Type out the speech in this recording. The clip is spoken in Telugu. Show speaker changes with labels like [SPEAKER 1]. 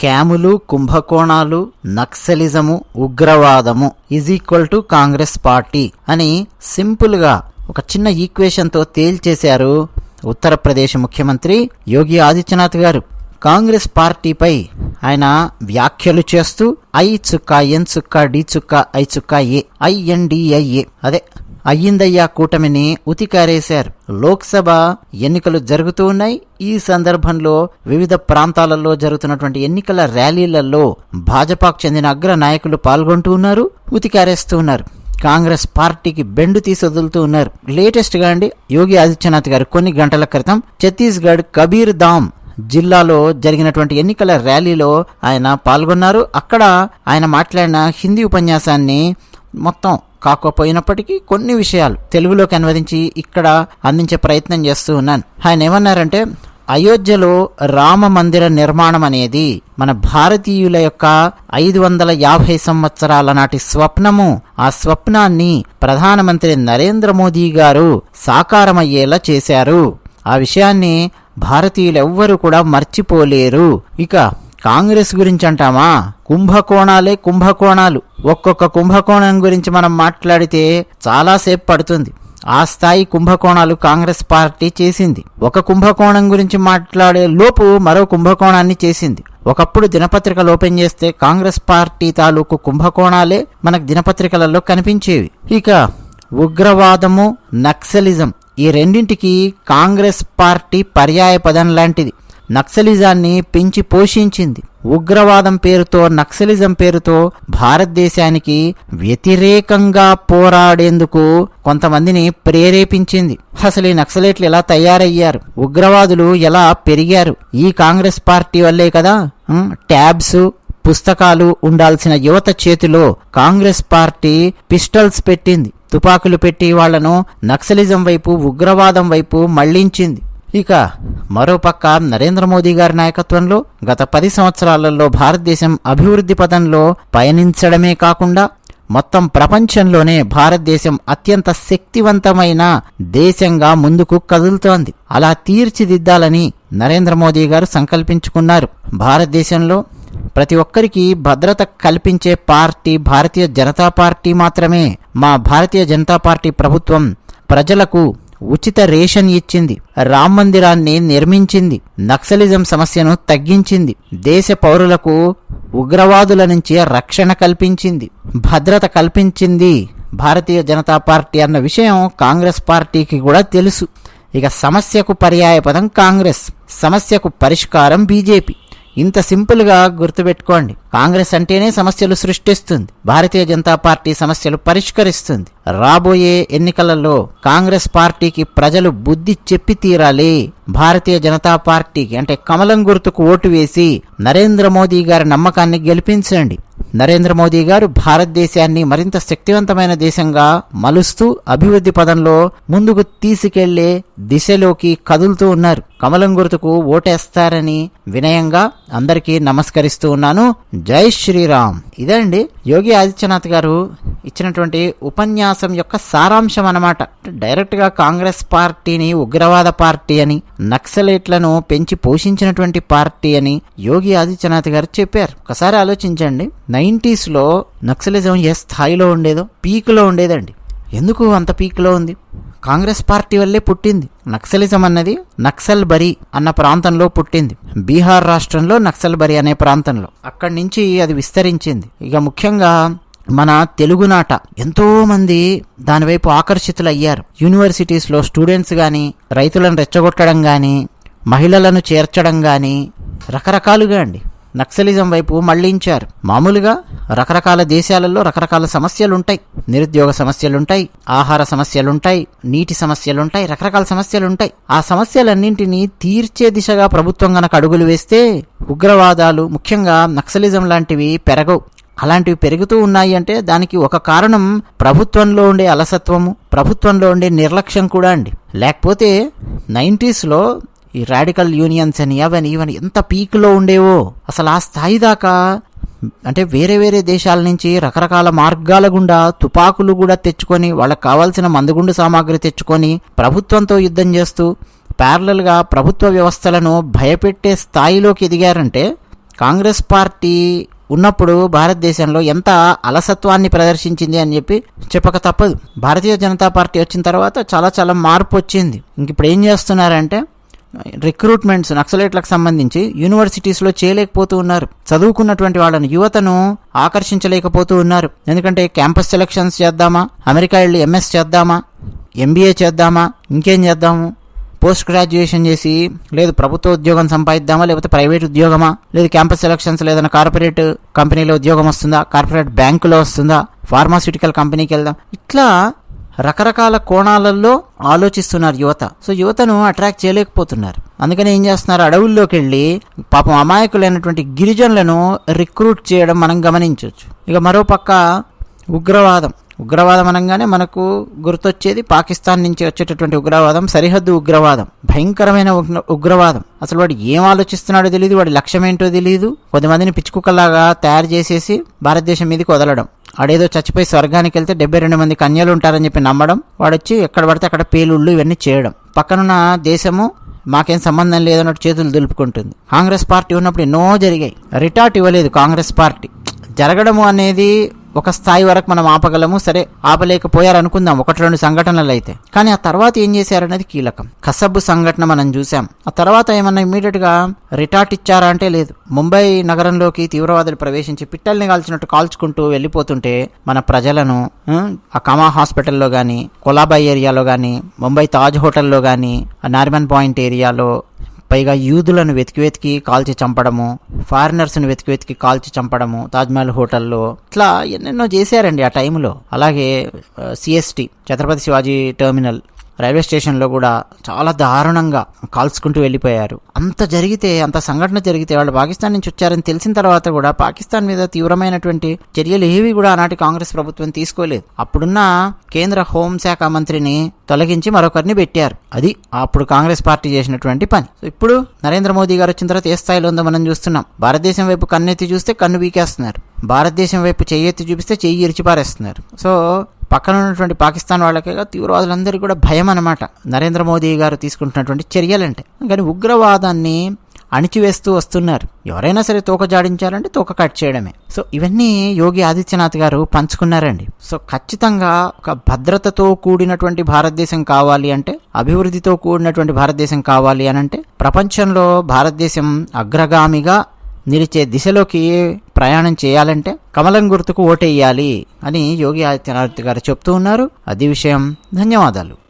[SPEAKER 1] స్కాములు కుంభకోణాలు నక్సలిజము ఉగ్రవాదము is equal to Congress party అని సింపుల్గా ఒక చిన్న ఈక్వేషన్తో తేల్చేశారు ఉత్తరప్రదేశ్ ముఖ్యమంత్రి యోగి ఆదిత్యనాథ్ గారు. కాంగ్రెస్ పార్టీపై ఆయన వ్యాఖ్యలు చేస్తూ ఐ చుక్క ఎన్ చుక్క డి చుక్క ఐ చుక్క ఏ ఐఎన్డిఐఏ అదే అయ్యిందయ్యా కూటమిని ఉతికారేశారు. లోక్సభ ఎన్నికలు జరుగుతూ ఉన్నాయి. ఈ సందర్భంలో వివిధ ప్రాంతాలలో జరుగుతున్నటువంటి ఎన్నికల ర్యాలీలలో భాజపాకు చెందిన అగ్ర నాయకులు పాల్గొంటూ ఉన్నారు ఉతికారేస్తూ ఉన్నారు. కాంగ్రెస్ పార్టీకి బెండు తీసి వదులుతూ ఉన్నారు. లేటెస్ట్గా అండి యోగి ఆదిత్యనాథ్ గారు కొన్ని గంటల క్రితం ఛత్తీస్గఢ్ కబీర్ ధామ్ జిల్లాలో జరిగినటువంటి ఎన్నికల ర్యాలీలో ఆయన పాల్గొన్నారు. అక్కడ ఆయన మాట్లాడిన హిందీ ఉపన్యాసాన్ని మొత్తం కాకపోయినప్పటికీ కొన్ని విషయాలు తెలుగులోకి అనువదించి ఇక్కడ అందించే ప్రయత్నం చేస్తూ ఉన్నాను. ఆయన ఏమన్నారంటే అయోధ్యలో రామ మందిర నిర్మాణం అనేది మన భారతీయుల యొక్క ఐదు వందల యాభై సంవత్సరాల నాటి స్వప్నము. ఆ స్వప్నాన్ని ప్రధానమంత్రి నరేంద్ర మోదీ గారు సాకారమయ్యేలా చేశారు. ఆ విషయాన్ని భారతీయులెవ్వరూ కూడా మర్చిపోలేరు. ఇక కాంగ్రెస్ గురించి అంటామా? కుంభకోణాలే కుంభకోణాలు. ఒక్కొక్క కుంభకోణం గురించి మనం మాట్లాడితే చాలాసేపు పడుతుంది. ఆ స్థాయి కుంభకోణాలు కాంగ్రెస్ పార్టీ చేసింది. ఒక కుంభకోణం గురించి మాట్లాడే లోపు మరో కుంభకోణాన్ని చేసింది. ఒకప్పుడు దినపత్రికలు ఓపెన్ చేస్తే కాంగ్రెస్ పార్టీ తాలూకు కుంభకోణాలే మనకు దినపత్రికలలో కనిపించేవి. ఇక ఉగ్రవాదము నక్సలిజం ఈ రెండింటికి కాంగ్రెస్ పార్టీ పర్యాయ పదం లాంటిది. నక్సలిజాన్ని పెంచి పోషించింది. ఉగ్రవాదం పేరుతో నక్సలిజం పేరుతో భారతదేశానికి వ్యతిరేకంగా పోరాడేందుకు కొంతమందిని ప్రేరేపించింది. అసలు ఈ నక్సలైట్లు ఎలా తయారయ్యారు? ఉగ్రవాదులు ఎలా పెరిగారు? ఈ కాంగ్రెస్ పార్టీ వల్లే కదా ట్యాబ్స్ పుస్తకాలు ఉండాల్సిన యువత చేతిలో కాంగ్రెస్ పార్టీ పిస్టల్స్ పెట్టింది. తుపాకులు పెట్టి వాళ్ళను నక్సలిజం వైపు ఉగ్రవాదం వైపు మళ్ళించింది. ఇక మరోపక్క నరేంద్ర మోదీ గారి నాయకత్వంలో గత పది సంవత్సరాలలో భారతదేశం అభివృద్ధి పదంలో పయనించడమే కాకుండా మొత్తం ప్రపంచంలోనే భారతదేశం అత్యంత శక్తివంతమైన దేశంగా ముందుకు కదులుతోంది. అలా తీర్చిదిద్దాలని నరేంద్ర మోదీ గారు సంకల్పించుకున్నారు. భారతదేశంలో ప్రతి ఒక్కరికి భద్రత కల్పించే పార్టీ భారతీయ జనతా పార్టీ మాత్రమే. మా భారతీయ జనతా పార్టీ ప్రభుత్వం ప్రజలకు ఉచిత రేషన్ ఇచ్చింది. రామ్ మందిరాన్ని నిర్మించింది. నక్సలిజం సమస్యను తగ్గించింది. దేశ పౌరులకు ఉగ్రవాదుల నుంచి రక్షణ కల్పించింది. భద్రత కల్పించింది. భారతీయ జనతా పార్టీ అన్న విషయం కాంగ్రెస్ పార్టీకి కూడా తెలుసు. ఇక సమస్యకు పర్యాయపదం కాంగ్రెస్. సమస్యకు పరిష్కారం బీజేపీ. ఇంత సింపుల్గా గుర్తుపెట్టుకోండి. కాంగ్రెస్ అంటేనే సమస్యలు సృష్టిస్తుంది. భారతీయ జనతా పార్టీ సమస్యలు పరిష్కరిస్తుంది. రాబోయే ఎన్నికలలో కాంగ్రెస్ పార్టీకి ప్రజలు బుద్ధి చెప్పి తీరాలి. భారతీయ జనతా పార్టీకి అంటే కమలం గుర్తుకు ఓటు వేసి నరేంద్ర మోదీ గారి నమ్మకాన్ని గెలిపించండి. నరేంద్ర మోదీ గారు భారతదేశాన్ని మరింత శక్తివంతమైన దేశంగా మలుస్తూ అభివృద్ధి పదంలో ముందుకు తీసుకెళ్ళే దిశలోకి కదులుతూ ఉన్నారు. కమలం గుర్తుకు ఓటేస్తారని వినయంగా అందరికీ నమస్కరిస్తూ ఉన్నాను. జై శ్రీరామ్. ఇదండి యోగి ఆదిత్యనాథ్ గారు ఇచ్చినటువంటి ఉపన్యాసం యొక్క సారాంశం అనమాట డైరెక్ట్గా కాంగ్రెస్ పార్టీని ఉగ్రవాద పార్టీ అని నక్సలైట్లను పెంచి పోషించినటువంటి పార్టీ అని యోగి ఆదిత్యనాథ్ గారు చెప్పారు. ఒకసారి ఆలోచించండి. నైంటీస్లో నక్సలిజం ఏ స్థాయిలో ఉండేదో పీక్లో ఉండేదండి. ఎందుకు అంత పీక్లో ఉంది? కాంగ్రెస్ పార్టీ వల్లే పుట్టింది. నక్సలిజం అన్నది నక్సల్ బరి అన్న ప్రాంతంలో పుట్టింది. బీహార్ రాష్ట్రంలో నక్సల్ బరి అనే ప్రాంతంలో. అక్కడి నుంచి అది విస్తరించింది. ఇక ముఖ్యంగా మన తెలుగునాట ఎంతోమంది దానివైపు ఆకర్షితులయ్యారు. యూనివర్సిటీస్లో స్టూడెంట్స్ కానీ రైతులను రెచ్చగొట్టడం కానీ మహిళలను చేర్చడం కానీ రకరకాలుగా అండి. నక్సలిజం వైపు మళ్ళించారు. మామూలుగా రకరకాల దేశాలలో రకరకాల సమస్యలుంటాయి. నిరుద్యోగ సమస్యలుంటాయి ఆహార సమస్యలుంటాయి నీటి సమస్యలుంటాయి రకరకాల సమస్యలుంటాయి. ఆ సమస్యలన్నింటినీ తీర్చే దిశగా ప్రభుత్వం గనక అడుగులు వేస్తే ఉగ్రవాదాలు ముఖ్యంగా నక్సలిజం లాంటివి పెరగవు. అలాంటివి పెరుగుతూ ఉన్నాయి అంటే దానికి ఒక కారణం ప్రభుత్వంలో ఉండే అలసత్వము ప్రభుత్వంలో ఉండే నిర్లక్ష్యం కూడా అండి. లేకపోతే నైంటీస్లో ఈ రాడికల్ యూనియన్స్ అని అవని ఇవని ఎంత పీక్లో ఉండేవో. అసలు ఆ స్థాయి దాకా అంటే వేరే వేరే దేశాల నుంచి రకరకాల మార్గాల గుండా తుపాకులు కూడా తెచ్చుకొని వాళ్ళకి కావాల్సిన మందుగుండు సామాగ్రి తెచ్చుకొని ప్రభుత్వంతో యుద్ధం చేస్తూ ప్యారలల్గా ప్రభుత్వ వ్యవస్థలను భయపెట్టే స్థాయిలోకి ఎదిగారంటే కాంగ్రెస్ పార్టీ ఉన్నప్పుడు భారతదేశంలో ఎంత అలసత్వాన్ని ప్రదర్శించింది అని చెప్పి చెప్పక తప్పదు. భారతీయ జనతా పార్టీ వచ్చిన తర్వాత చాలా చాలా మార్పు వచ్చింది. ఇంక ఇప్పుడు ఏం చేస్తున్నారంటే రిక్రూట్మెంట్స్ నక్సలైట్లకు సంబంధించి యూనివర్సిటీస్లో చేయలేకపోతూ ఉన్నారు. చదువుకున్నటువంటి వాళ్ళని యువతను ఆకర్షించలేకపోతూ ఉన్నారు. ఎందుకంటే క్యాంపస్ సెలక్షన్స్ చేద్దామా? అమెరికా వెళ్ళి ఎంఎస్ చేద్దామా? ఎంబీఏ చేద్దామా? ఇంకేం చేద్దాము? పోస్ట్ గ్రాడ్యుయేషన్ చేసి లేదు ప్రభుత్వ ఉద్యోగం సంపాదిద్దామా? లేకపోతే ప్రైవేట్ ఉద్యోగమా? లేదు క్యాంపస్ సెలక్షన్స్ లేదన్నా కార్పొరేట్ కంపెనీలో ఉద్యోగం వస్తుందా? కార్పొరేట్ బ్యాంకులో వస్తుందా? ఫార్మాస్యూటికల్ కంపెనీకి వెళ్దాం. ఇట్లా రకరకాల కోణాలలో ఆలోచిస్తున్నారు యువత. సో యువతను అట్రాక్ట్ చేయలేకపోతున్నారు. అందుకని ఏం చేస్తున్నారు? అడవుల్లోకి వెళ్ళి పాపం అమాయకులైనటువంటి గిరిజనులను రిక్రూట్ చేయడం మనం గమనించవచ్చు ఇక మరోపక్క ఉగ్రవాదం. ఉగ్రవాదం అనగానే మనకు గుర్తొచ్చేది పాకిస్తాన్ నుంచి వచ్చేటటువంటి ఉగ్రవాదం సరిహద్దు ఉగ్రవాదం. భయంకరమైన ఉగ్ర- ఉగ్రవాదం. అసలు వాడు ఏం ఆలోచిస్తున్నాడో తెలియదు వాడి లక్ష్యం ఏంటో తెలియదు కొంతమందిని పిచ్చుకుక్కలాగా తయారు చేసేసి భారతదేశం మీదకి వదలడం. ఆడేదో చచ్చిపోయి స్వర్గానికి వెళ్తే డెబ్బై రెండు మంది కన్యలు ఉంటారని చెప్పి నమ్మడం. వాడొచ్చి ఎక్కడ పడితే అక్కడ పేలుళ్ళు ఇవన్నీ చేయడం. పక్కనున్న దేశము మాకేం సంబంధం లేదన్నట్టు చేతులు దులుపుకుంటుంది. కాంగ్రెస్ పార్టీ ఉన్నప్పుడు ఎన్నో జరిగాయి. రిటార్ట్ ఇవ్వలేదు కాంగ్రెస్ పార్టీ. జరగడము అనేది ఒక స్థాయి వరకు మనం ఆపగలము. సరే ఆపలేకపోయారు అనుకుందాం ఒకటి రెండు సంఘటనలు అయితే కానీ ఆ తర్వాత ఏం చేశారనేది కీలకం. కసబ్బు సంఘటన మనం చూసాం ఆ తర్వాత ఏమన్నా ఇమీడియట్గా రిటార్ట్ ఇచ్చారా అంటే లేదు. ముంబై నగరంలోకి తీవ్రవాదులు ప్రవేశించి పిట్టల్ని కాల్చినట్టు కాల్చుకుంటూ వెళ్ళిపోతుంటే మన ప్రజలను ఆ కమా హాస్పిటల్లో కానీ కొలాబాయ్ ఏరియాలో కానీ ముంబై తాజ్ హోటల్లో కానీ ఆ పాయింట్ ఏరియాలో పైగా యూదులను వెతికి వెతికి కాల్చి చంపడము ఫారినర్స్ని వెతికి వెతికి కాల్చి చంపడము తాజ్మహల్ హోటల్లో ఇట్లా ఎన్నెన్నో చేశారండి ఆ టైంలో. అలాగే CST Chhatrapati Shivaji terminal. Railway స్టేషన్లో కూడా చాలా దారుణంగా కాల్చుకుంటూ వెళ్ళిపోయారు. అంత జరిగితే అంత సంఘటన జరిగితే వాళ్ళు పాకిస్తాన్ నుంచి వచ్చారని తెలిసిన తర్వాత కూడా పాకిస్తాన్ మీద తీవ్రమైనటువంటి చర్యలు ఏవి కూడా ఆనాటి కాంగ్రెస్ ప్రభుత్వం తీసుకోలేదు. అప్పుడున్న కేంద్ర హోంశాఖ మంత్రిని తొలగించి మరొకరిని పెట్టారు. అది అప్పుడు కాంగ్రెస్ పార్టీ చేసినటువంటి పని. ఇప్పుడు నరేంద్ర మోదీ గారు వచ్చిన తర్వాత ఏ స్థాయిలో ఉందో మనం చూస్తున్నాం. భారతదేశం వైపు కన్నెత్తి చూస్తే కన్ను పీకేస్తున్నారు. భారతదేశం వైపు చెయ్యెత్తి చూపిస్తే చెయ్యి ఇరిచిపారేస్తున్నారు. సో పక్కన ఉన్నటువంటి పాకిస్తాన్ వాళ్ళకే తీవ్రవాదులందరికీ కూడా భయం అనమాట నరేంద్ర మోదీ గారు తీసుకుంటున్నటువంటి చర్యలంటే కానీ ఉగ్రవాదాన్ని అణిచివేస్తూ వస్తున్నారు. ఎవరైనా సరే తోక జాడించాలంటే తోక కట్ చేయడమే. సో ఇవన్నీ యోగి ఆదిత్యనాథ్ గారు పంచుకున్నారండి. సో ఖచ్చితంగా ఒక భద్రతతో కూడినటువంటి భారతదేశం కావాలి అంటే అభివృద్ధితో కూడినటువంటి భారతదేశం కావాలి అని అంటే ప్రపంచంలో భారతదేశం అగ్రగామిగా నిలిచే దిశలోకి ప్రయాణం చేయాలంటే కమలం గుర్తుకు ఓటేయాలి అని యోగి ఆదిత్యనాథ్ గారు చెప్తూ ఉన్నారు. అది విషయం. ధన్యవాదాలు.